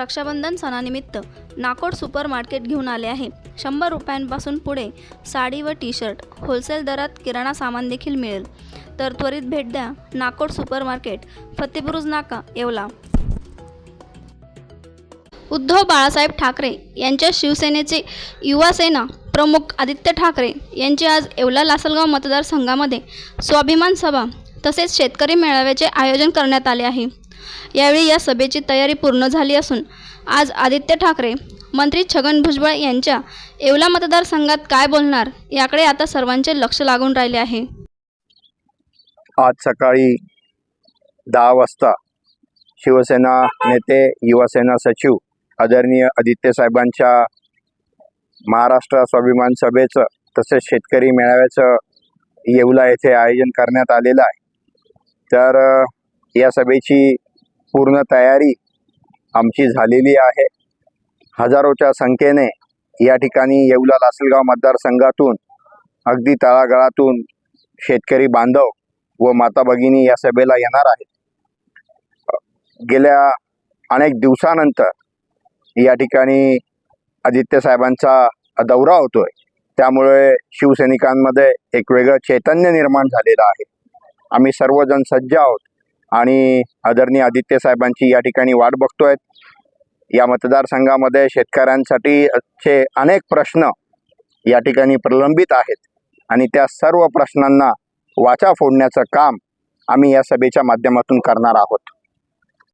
रक्षाबंधन सणानिमित्त Nakod super market घेऊन आले आहे. शंभर रुपयांपासून पुढे साडी व टी शर्ट होलसेल दरात किराणा सामान देखील मिळेल. तर त्वरित भेट द्या नाकोड सुपर मार्केट फतेपुरुज नाका येवला. उद्धव बाळासाहेब ठाकरे यांच्या शिवसेनेचे युवा सेना प्रमुख आदित्य ठाकरे यांची आज येवला लासलगाव मतदारसंघामध्ये स्वाभिमान सभा तसेच शेतकरी मेळाव्याचे आयोजन करण्यात आले आहे. यावेळी या सभेची तयारी पूर्ण झाली असून आज आदित्य ठाकरे मंत्री छगन भुजबळ यांच्या येवला मतदारसंघात काय बोलणार याकडे आता सर्वांचे लक्ष लागून राहिले आहे. आज सकाळी दहा वाजता शिवसेना नेते युवासेना सचिव आदरणीय आदित्य साहेबांच्या महाराष्ट्र स्वाभिमान सभेचं तसेच शेतकरी मेळाव्याचं येवला येथे आयोजन करण्यात आलेलं आहे. तर या सभेची पूर्ण तयारी आमची झालेली आहे. हजारोच्या संख्येने या ठिकाणी येवला लासलगाव मतदारसंघातून अगदी तळागाळातून शेतकरी बांधव व माता भगिनी या सभेला येणार आहेत. गेल्या अनेक दिवसानंतर या ठिकाणी आदित्य साहेबांचा दौरा होतोय. त्यामुळे शिवसैनिकांमध्ये एक वेगळं चैतन्य निर्माण झालेलं आहे. आम्ही सर्वजण सज्ज आहोत. आणि आदरणीय आदित्य साहेबांची या ठिकाणी वाट बघतोय. या मतदारसंघामध्ये शेतकऱ्यांसाठीचे अनेक प्रश्न या ठिकाणी प्रलंबित आहेत आणि त्या सर्व प्रश्नांना वाचा फोडण्याचं काम आम्ही या सभेच्या माध्यमातून करणार आहोत.